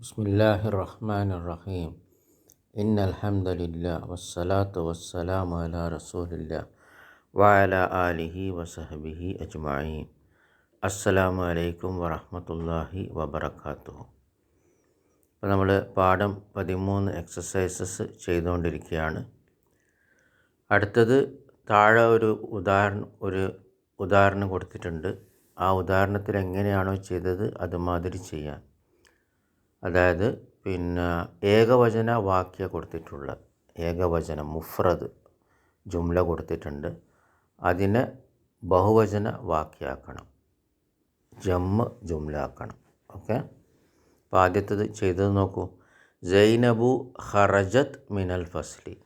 بسم الله الرحمن الرحيم إن الحمد لله والصلاة والسلام على رسول الله وعلى آله وصحبه أجمعين അസ്സലാമു അലൈക്കും വറഹമത്തല്ലാഹി വബർക്കാത്തു അപ്പോൾ നമ്മൾ പാഠം പതിമൂന്ന് എക്സസൈസസ് ചെയ്തുകൊണ്ടിരിക്കുകയാണ് അടുത്തത് താഴെ ഒരു ഉദാഹരണം ഒരു ഉദാഹരണം കൊടുത്തിട്ടുണ്ട് ആ ഉദാഹരണത്തിൽ എങ്ങനെയാണോ ചെയ്തത് അതുമാതിരി ചെയ്യാൻ അതായത് പിന്നെ ഏകവചന വാക്യ കൊടുത്തിട്ടുള്ള ഏകവചനം മുഫ്രദ് ജുംല കൊടുത്തിട്ടുണ്ട്. അതിനെ ബഹുവചന വാക്യാക്കണം. ജമ്മ് ജുംല ആക്കണം ഓക്കെ? അപ്പോൾ ആദ്യത്തത് ചെയ്തത് നോക്കൂ. സൈനബു ഹറജത്ത് മിനൽ ഫസ്ലി.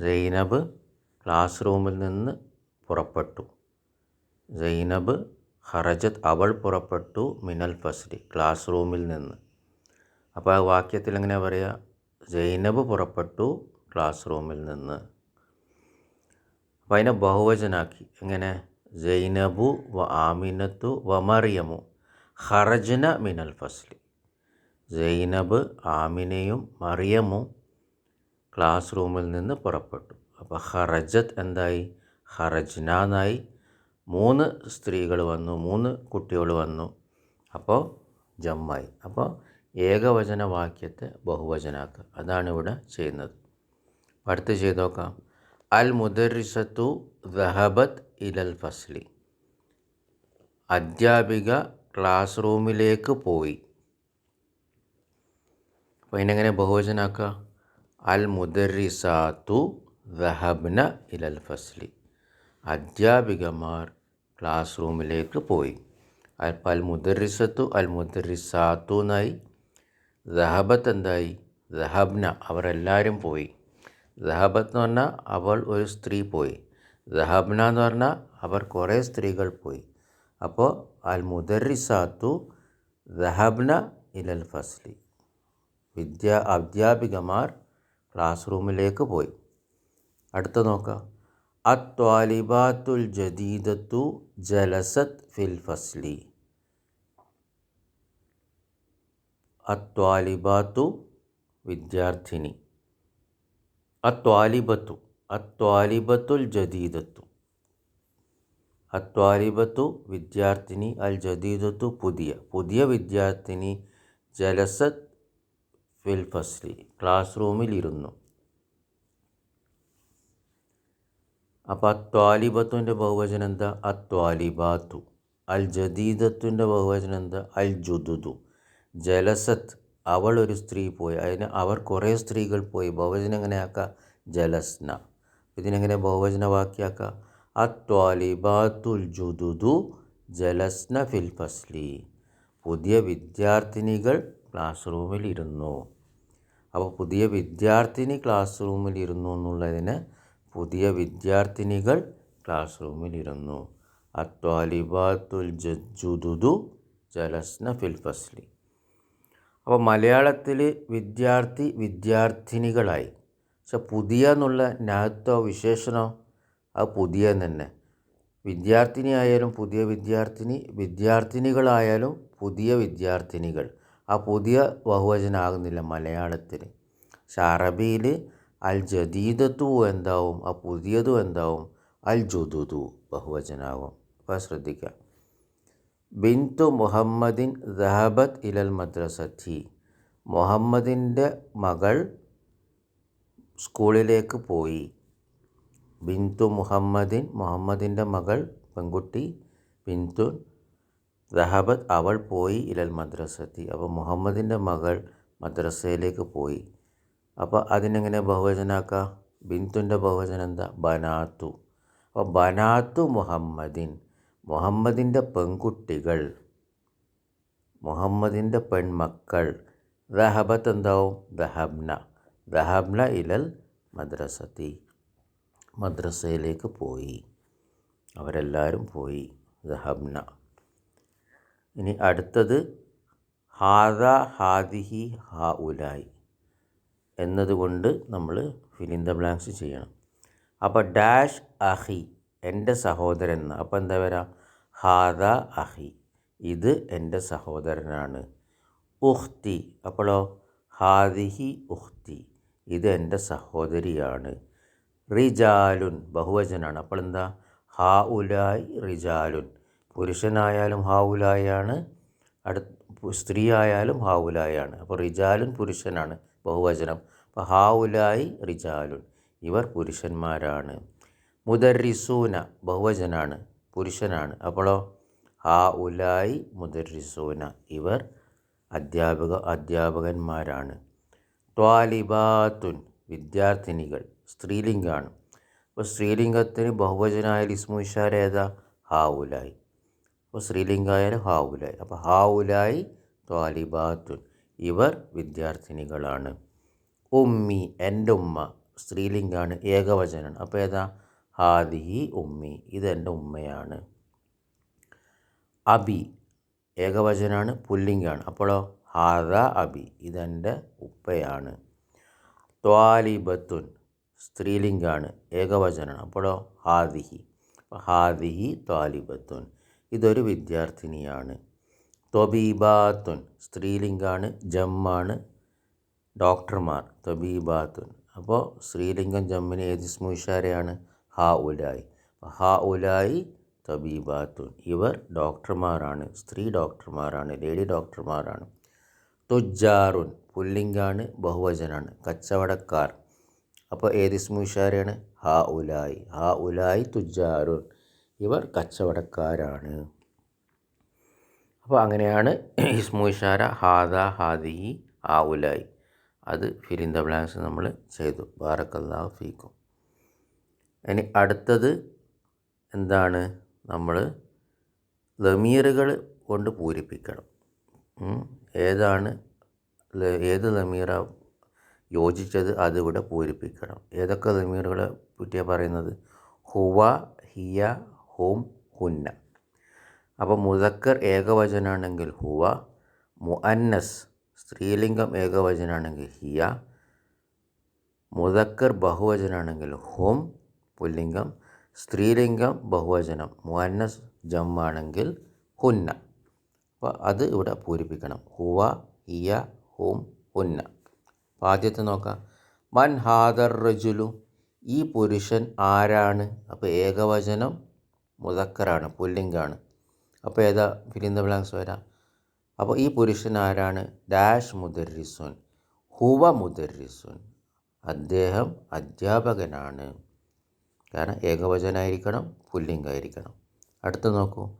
സൈനബ് ക്ലാസ് റൂമിൽ നിന്ന് പുറപ്പെട്ടു. സൈനബ് ഹറജത്ത് അവൾ പുറപ്പെട്ടു മിനൽ ഫസ്ലി. ക്ലാസ് റൂമിൽ നിന്ന്. അപ്പോൾ ആ വാക്യത്തിൽ എങ്ങനെ പറയുക സൈനബ് പുറപ്പെട്ടു ക്ലാസ് റൂമിൽ നിന്ന്. അപ്പോൾ അതിനെ ബഹുവചനാക്കി. എങ്ങനെ? സൈനബു വ ആമിനത്തു വ മറിയമു ഹറജന മിനൽ ഫസ്ലി. സൈനബ് ആമിനയും മറിയമും ക്ലാസ് റൂമിൽ നിന്ന് പുറപ്പെട്ടു. അപ്പോൾ ഹറജത്ത് എന്തായി? ഹറജ്ന എന്നായി. മൂന്ന് സ്ത്രീകൾ വന്നു മൂന്ന് കുട്ടികൾ വന്നു. അപ്പോൾ ജമ്മായി. അപ്പോൾ ഏകവചന വാക്യത്തെ ബഹുവചനാക്കുക. അതാണ് ഇവിടെ ചെയ്യുന്നത്. അടുത്ത് ചെയ്ത് നോക്കാം. അൽ മുദരിസത്തു ദഹബത്ത് ഇലൽ ഫസ്ലി. അധ്യാപിക ക്ലാസ് റൂമിലേക്ക് പോയി. അപ്പോൾ ഇതിനെങ്ങനെ ബഹുവചനാക്കുക? അൽ മുദരിസാത്തു ദഹബ്ന ഇലൽ ഫസ്ലി. അധ്യാപികമാർ ക്ലാസ് റൂമിലേക്ക് പോയി. അൽ മുദരിസത്തു അൽ മുദരിസാത്തു എന്നായി ദഹബത്ത് എന്തായി ദഹബ്ന അവരെല്ലാവരും പോയി. ദഹബത്ത് എന്ന് പറഞ്ഞാൽ അവൾ ഒരു സ്ത്രീ പോയി. ദഹബ്ന എന്ന് പറഞ്ഞാൽ അവർ കുറേ സ്ത്രീകൾ പോയി. അപ്പോൾ അൽ മുദറിസാത്തു ദഹബ്ന ഇലൽ ഫസ്ലി. വിദ്യാ അധ്യാപികമാർ ക്ലാസ് റൂമിലേക്ക് പോയി. അടുത്ത നോക്കാം. അത്വാലിബാത്തുൽ ജദീദത്തു ജലസത്ത് ഫിൽ ഫസ്ലി. അത്വാലിബാത്തു വിദ്യാർത്ഥിനി. അത്വാലിബത്തു അത്വാലിബത്തുൽ ജദീദത്തു. അത്വാലിബത്തു വിദ്യാർത്ഥിനി അൽ ജദീദത്തു പുതിയ. പുതിയ വിദ്യാർത്ഥിനി ജലസത് ഫിൽ ഫസ്ലി ക്ലാസ് റൂമിൽ ഇരുന്നു അപ്പോൾ അത്വാലിബത്തുന്റെ ബഹുവചനം എന്താ? അത്വാലിബാത്തു. അൽ ജദീദത്തുന്റെ ബഹുവചനം എന്താ? അൽ ജുദുദു. ജലസത്ത് അവൾ ഒരു സ്ത്രീ പോയി. അതിന് അവർ കുറേ സ്ത്രീകൾ പോയി. ബഹുവചനം എങ്ങനെയാക്കുക ജലസ്ന. ഇതിനെങ്ങനെ ബഹുവചന വാക്യാക്കുക അത്വാലിബാത്തുൽ ജുദുദു ജലസ്ന ഫിൽ ഫസ്ലി. പുതിയ വിദ്യാർത്ഥിനികൾ ക്ലാസ് റൂമിൽ ഇരുന്നു അപ്പോൾ പുതിയ വിദ്യാർത്ഥിനി ക്ലാസ് റൂമിൽ ഇരുന്നു എന്നുള്ളതിന് പുതിയ വിദ്യാർത്ഥിനികൾ ക്ലാസ് റൂമിൽ ഇരുന്നു അത്വാലിബാത്തുൽ ജുദുദു ജലസ്ന ഫിൽ ഫസ്ലി. അപ്പോൾ മലയാളത്തിൽ വിദ്യാർത്ഥി വിദ്യാർത്ഥിനികളായി. പക്ഷെ പുതിയ എന്നുള്ള നാത്തോ വിശേഷണോ അത് പുതിയ തന്നെ. വിദ്യാർത്ഥിനി ആയാലും പുതിയ വിദ്യാർത്ഥിനി വിദ്യാർത്ഥിനികളായാലും പുതിയ വിദ്യാർത്ഥിനികൾ. ആ പുതിയ ബഹുവചനാകുന്നില്ല മലയാളത്തിൽ. പക്ഷെ അറബിയിൽ അൽ ജദീദത്തു എന്താവും ആ പുതിയതും എന്താവും അൽ ജുദുദു ബഹുവചനാകും. അപ്പോൾ ശ്രദ്ധിക്കാം ബിന്തു മുഹമ്മദിൻ ദഹബത്ത് ഇലൽ മദ്രസത്തി. മുഹമ്മദിന്റെ മകൾ സ്കൂളിലേക്ക് പോയി. ബിന്തു മുഹമ്മദിൻ മുഹമ്മദിന്റെ മകൾ പെൺകുട്ടി ബിന്തു ദഹബത്ത് അവൾ പോയി ഇലൽ മദ്രസത്തി. അപ്പോൾ മുഹമ്മദിന്റെ മകൾ മദ്രസയിലേക്ക് പോയി. അപ്പോൾ അതിനെങ്ങനെ ബഹുവചനാക്കുക ബിന്തുന്റെ ബഹുവചനം എന്താ? ബനാത്തു. അപ്പോൾ ബനാത്തു മുഹമ്മദിൻ. മുഹമ്മദിന്റെ പെൺകുട്ടികൾ മുഹമ്മദിന്റെ പെൺമക്കൾ ദഹബത്ത് എന്താവും ദഹബ്ന. ദഹബ്ന ഇലൽ മദ്രസത്തി. മദ്രസയിലേക്ക് പോയി. അവരെല്ലാവരും പോയി ദഹബ്ന. ഇനി അടുത്തത് ഹാദ ഹാദിഹി ഹാ ഉലായി എന്നതുകൊണ്ട് നമ്മൾ ഫിലിൻ ദ ബ്ലാങ്ക്സ് ചെയ്യണം. അപ്പോൾ ഡാഷ് അഹി എന്റെ സഹോദരൻ എന്ന് അപ്പോൾ എന്താ വരാ? ഹാദ അഹി ഇത് എന്റെ സഹോദരനാണ്. ഉഹ്തി അപ്പോഴോ ഹാദിഹി ഉഹ്തി ഇത് എന്റെ സഹോദരിയാണ്. റിജാലുൻ ബഹുവചനാണ്. അപ്പോൾ എന്താ? ഹാ ഉലായി റിജാലുൻ. പുരുഷനായാലും ഹാ ഉലായാണ് അടു സ്ത്രീ ആയാലും ഹാ ഉലായാണ്. അപ്പോൾ റിജാലുൻ പുരുഷനാണ് ബഹുവചനം. അപ്പോൾ ഹാ ഉലായി റിജാലുൻ ഇവർ പുരുഷന്മാരാണ്. മുദർരിസൂന ബഹുവചനാണ് പുരുഷനാണ്. അപ്പോഴോ ഹാ ഉലായി മുദർരിസൂന ഇവർ അധ്യാപക അധ്യാപകന്മാരാണ്. ത്വാലിബാത്തുൻ വിദ്യാർത്ഥിനികൾ സ്ത്രീലിംഗമാണ് അപ്പോൾ സ്ത്രീലിംഗത്തിന് ബഹുവചനായ ലിസ്മു ഇഷാര ഏതാ? ഹാവുലായി അപ്പോൾ സ്ത്രീലിംഗമായാലും ഹാവുലായി അപ്പോൾ ഹാവുലായി ത്വാലിബാത്തുൻ ഇവർ വിദ്യാർത്ഥിനികളാണ്. ഉമ്മി എന്റെ ഉമ്മ സ്ത്രീലിംഗാണ് ഏകവചനാണ് അപ്പോൾ ഏതാ? ഹാദിഹി ഉമ്മി. ഇതെന്റെ ഉമ്മയാണ്. അബി ഏകവചനാണ് പുല്ലിംഗാണ്. അപ്പോഴോ ഹാദ അബി. ഇതെന്റെ ഉപ്പയാണ്. ത്വാലിബത്തുൻ സ്ത്രീലിംഗാണ്. ഏകവചനാണ്. അപ്പോഴോ ഹാദിഹി. ഹാദിഹി ത്വാലിബത്തുൻ. ഇതൊരു വിദ്യാർത്ഥിനിയാണ്. ത്വബീബാത്തുൻ സ്ത്രീലിംഗാണ്. ജമ്മാണ് ഡോക്ടർമാർ. ത്വബീബാത്തുൻ. അപ്പോൾ സ്ത്രീലിംഗം ജമ്മിന് ഏത് സ്മുഷാരയാണ് ഹാ ഉലായി ഹാ ഉലായി തബീബാത്തുൻ. ഇവർ ഡോക്ടർമാരാണ്. സ്ത്രീ ഡോക്ടർമാരാണ്. ലേഡി ഡോക്ടർമാരാണ്. തുജാറുൻ പുല്ലിംഗാണ്. ബഹുവചനാണ്. കച്ചവടക്കാർ. അപ്പോൾ ഏത് ഇസ്മുഷാരയാണ് ഹാ ഉലായി ഹാ ഉലായി തുജാറുൻ ഇവർ കച്ചവടക്കാരാണ്. അപ്പോൾ അങ്ങനെയാണ് ഇസ്മുഷാര ഹാദ ഹാദി ആ ഉലായി അത് ഫിലിൻ ദ ബ്ലാങ്സ് നമ്മൾ ചെയ്തു. ബാറക്കല്ലാ ഫീക്കും. ഇനി അടുത്തത് എന്താണ്? നമ്മൾ ലമീറുകൾ കൊണ്ട് പൂരിപ്പിക്കണം. ഏതാണ് ഏത് ലമീറ യോജിച്ചത് അതിവിടെ പൂരിപ്പിക്കണം. ഏതൊക്കെ ലമീറുകളെ പറ്റിയാണ് പറയുന്നത്? ഹുവ ഹിയ ഹോം ഹുന്ന. അപ്പോൾ മുതക്കർ ഏകവചനാണെങ്കിൽ ഹുവ മുഅന്നസ് സ്ത്രീലിംഗം ഏകവചനാണെങ്കിൽ ഹിയ മുതക്കർ ബഹുവചനാണെങ്കിൽ ഹും പുല്ലിംഗം സ്ത്രീലിംഗം ബഹുവചനം. മുഅന്നസ് ജമ്മാണെങ്കിൽ ഹുന്ന. അപ്പോൾ അത് ഇവിടെ പൂരിപ്പിക്കണം. ഹുവ ഇയ ഹും ഹുന്ന. അപ്പോൾ ആദ്യത്തെ നോക്കാം. മൻ ഹാദർ റജുലു. ഈ പുരുഷൻ ആരാണ്? അപ്പോൾ ഏകവചനം മുതക്കറാണ് പുല്ലിംഗാണ്. അപ്പോൾ ഏതാ? ഫിലിന്ത ബ്ലാങ്സ് വരാം. അപ്പോൾ ഈ പുരുഷൻ ആരാണ്? ഡാഷ് മുദർരിസുൻ ഹുവ മുദർരിസുൻ അദ്ദേഹം അധ്യാപകനാണ്. കാരണം ഏകവചനായിരിക്കണം പുല്ലിംഗായിരിക്കണം. അടുത്ത് നോക്കൂ.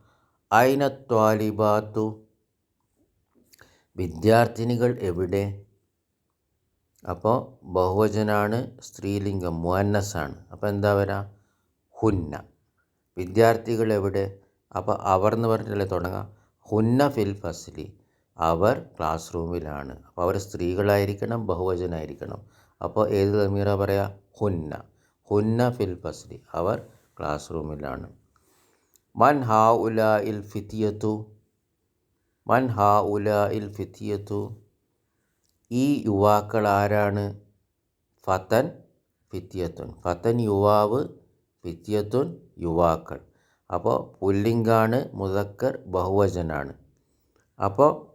ഐന ത്വാലിബാത്തു? വിദ്യാർത്ഥിനികൾ എവിടെ? അപ്പോൾ ബഹുവചനാണ് സ്ത്രീലിംഗം മുഅന്നസാണ്. അപ്പോൾ എന്താ വരാ? ഹുന്ന. വിദ്യാർത്ഥികൾ എവിടെ? അപ്പോൾ അവർ എന്ന് പറഞ്ഞിട്ടല്ലേ തുടങ്ങാം? ഹുന്ന ഫിൽ ഫസ്ലി. അവർ ക്ലാസ് റൂമിലാണ്. അപ്പോൾ അവർ സ്ത്രീകളായിരിക്കണം ബഹുവചനായിരിക്കണം. അപ്പോൾ ഏത് തമീറ പറയാ? ഹുന്ന. ഹുന്ന ഫിൽ ഫസ്ലി അവർ ക്ലാസ് റൂമിലാണ്. മൻ ഹാ ഉല ഇൽ ഫിത്തിയത്തു മൻ ഹാ ഉല ഇൽ ഫിത്തിയത്തു ഈ യുവാക്കൾ ആരാണ്? ഫത്തൻ ഫിത്തിയത്തുൻ ഫത്തൻ യുവാവ് ഫിത്തിയത്തുൻ യുവാക്കൾ. അപ്പോൾ പുല്ലിംഗാണ് മുതക്കർ ബഹുവചനാണ്. അപ്പോൾ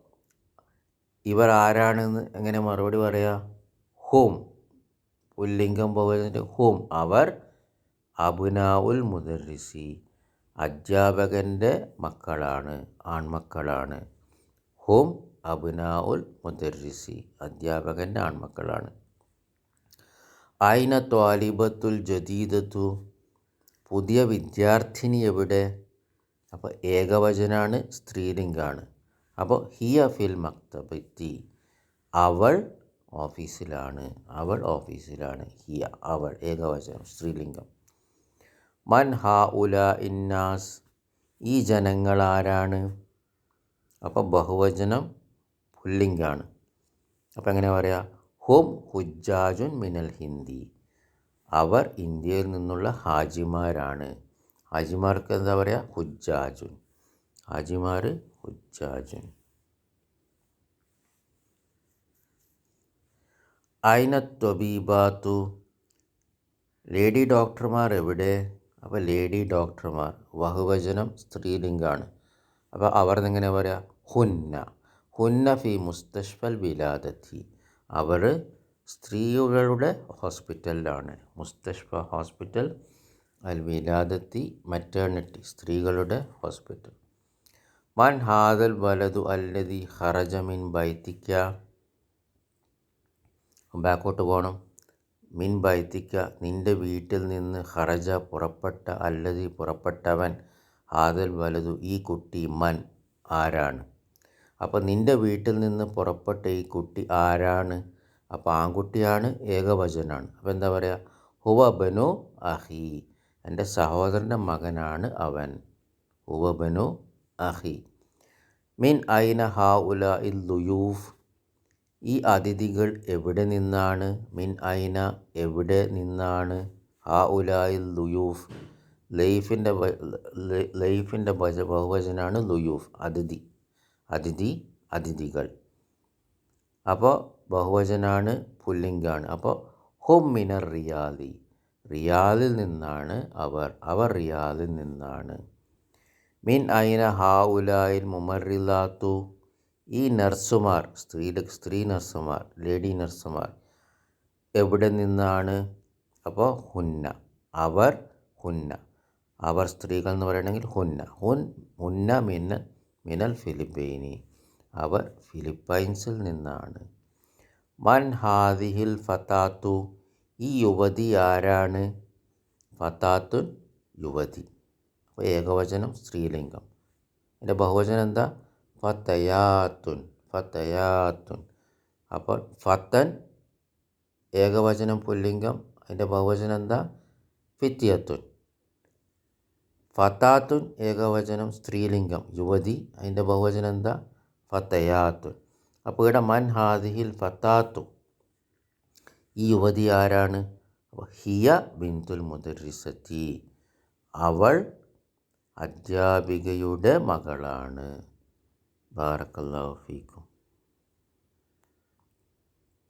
ഇവർ ആരാണെന്ന് എങ്ങനെ മറുപടി പറയുക ഹും. പുല്ലിംഗം ബഹുവചനത്തിൽ ഹും അവർ അബുനാവുൽ മുദർസി അധ്യാപകന്റെ മക്കളാണ് ആൺമക്കളാണ്. ഹും അബുനാഉൽ മുദർസി അധ്യാപകന്റെ ആൺമക്കളാണ്. ആയിന ത്വാലിബത്തുൽ ജദീദത്തു? പുതിയ വിദ്യാർത്ഥിനി എവിടെ? അപ്പോൾ ഏകവചനാണ് സ്ത്രീലിംഗാണ്. അപ്പോൾ ഹിയ ഫിൽ മക്തബത്തി അവൾ ഓഫീസിലാണ്. അവൾ ഓഫീസിലാണ്. ഹിയ അവൾ ഏകവചനം സ്ത്രീലിംഗം. മൻ ഹാ ഉല ഇന്നാസ് ഈ ജനങ്ങൾ ആരാണ്? അപ്പോൾ ബഹുവചനം പുല്ലിംഗാണ്. അപ്പോൾ എങ്ങനെ പറയാം? ഹും ഹുജാജുൻ മിനൽ ഹിന്ദി. അവർ ഇന്ത്യയിൽ നിന്നുള്ള ഹാജിമാരാണ്. ഹാജിമാർക്ക് എന്താ പറയുക ഹുജാജുൻ ഹാജിമാർ ഹുജാജുൻ ഐന ത്വബീബാത്തു ലേഡി ഡോക്ടർമാർ എവിടെ? അപ്പോൾ ലേഡി ഡോക്ടർമാർ ബഹുവചനം സ്ത്രീലിംഗാണ്. അപ്പോൾ അവർ എങ്ങനെ പറയുക ഹുന്ന. ഹുന്ന ഫി മുസ്തഷ്ഫൽ ബിലാദത്തി. അവർ സ്ത്രീകളുടെ ഹോസ്പിറ്റലിലാണ്. മുസ്തഷ്ഫ ഹോസ്പിറ്റൽ അൽ വിലാദത്തി മറ്റേണിറ്റി സ്ത്രീകളുടെ ഹോസ്പിറ്റൽ. മൻ ഹാദൽ വലതു അല്ലതി ഹറജമിൻ ബൈത്തിക്ക. ബാക്കോട്ട് പോകണം മിൻ ബൈത്തിക്ക നിന്റെ വീട്ടിൽ നിന്ന് ഹറജ പുറപ്പെട്ട അല്ലതി പുറപ്പെട്ടവൻ ഹാദൽ വലതു ഈ കുട്ടി മൻ ആരാണ്? അപ്പോൾ നിന്റെ വീട്ടിൽ നിന്ന് പുറപ്പെട്ട ഈ കുട്ടി ആരാണ്? അപ്പോൾ ആൺകുട്ടിയാണ് ഏകവചനാണ്. അപ്പോൾ എന്താ പറയുക ഹുവ ബനു അഹി എന്റെ സഹോദരന്റെ മകനാണ് അവൻ. ഹുവ ബനു അഹി. മിൻ ഐന ഹാ ഉല ഇൽ ലുയൂഫ് ഈ അതിഥികൾ എവിടെ നിന്നാണ്? മിൻ ഐന? എവിടെ നിന്നാണ്? ഇൽ ലുയൂഫ്. ലൈഫിന്റെ ലൈഫിന്റെ ബഹുവചനാണ് ലുയൂഫ്. അതിഥി അതിഥി അതിഥികൾ. അപ്പോൾ ബഹുവചനാണ് പുല്ലിംഗാണ്. അപ്പോൾ ഹും മിനർ റിയാദി റിയാദിൽ നിന്നാണ് അവർ. അവർ റിയാദിൽ നിന്നാണ്. മിൻ ഐന? ഹാ ഉലായിൽ മുമറിലാത്തു. ഈ നർസുമാർ സ്ത്രീ സ്ത്രീ നർസുമാർ ലേഡി നർസുമാർ എവിടെ നിന്നാണ്? അപ്പോൾ ഹുന്ന. അവർ ഹുന്ന. അവർ സ്ത്രീകൾ എന്ന് പറയണമെങ്കിൽ ഹുന്ന. ഹുൻ ഹുന്ന മിന്ന മിനൽ ഫിലിപ്പൈനി. അവർ ഫിലിപ്പൈൻസിൽ നിന്നാണ്. മൻ ഹാദിഹിൽ ഫത്താത്തു ഈ യുവതി ആരാണ്? ഫത്താത്തുൻ യുവതി. അപ്പോൾ ഏകവചനം സ്ത്രീലിംഗം. എന്റെ ബഹുവചനം എന്താ? ഫത്തയാത്തുൻ ഫത്തയാത്തുൻ അപ്പോൾ ഫത്തൻ ഏകവചനം പുല്ലിംഗം അതിന്റെ ബഹുവചനം എന്താ? ഫിത്തിയത്തുൻ. ഫത്താത്തുൻ ഏകവചനം സ്ത്രീലിംഗം യുവതി അതിന്റെ ബഹുവചനം എന്താ? ഫത്തയാത്തുൻ അപ്പോൾ ഇവിടെ മൻ ഹാദിഹിൽ ഫത്താത്തു ഈ യുവതി ആരാണ്? ഹിയ ബിന്തുൽ മുദരിസത്തി. അവൾ അധ്യാപികയുടെ മകളാണ്. ബാറക്കല്ലാഹു ഫീക്കും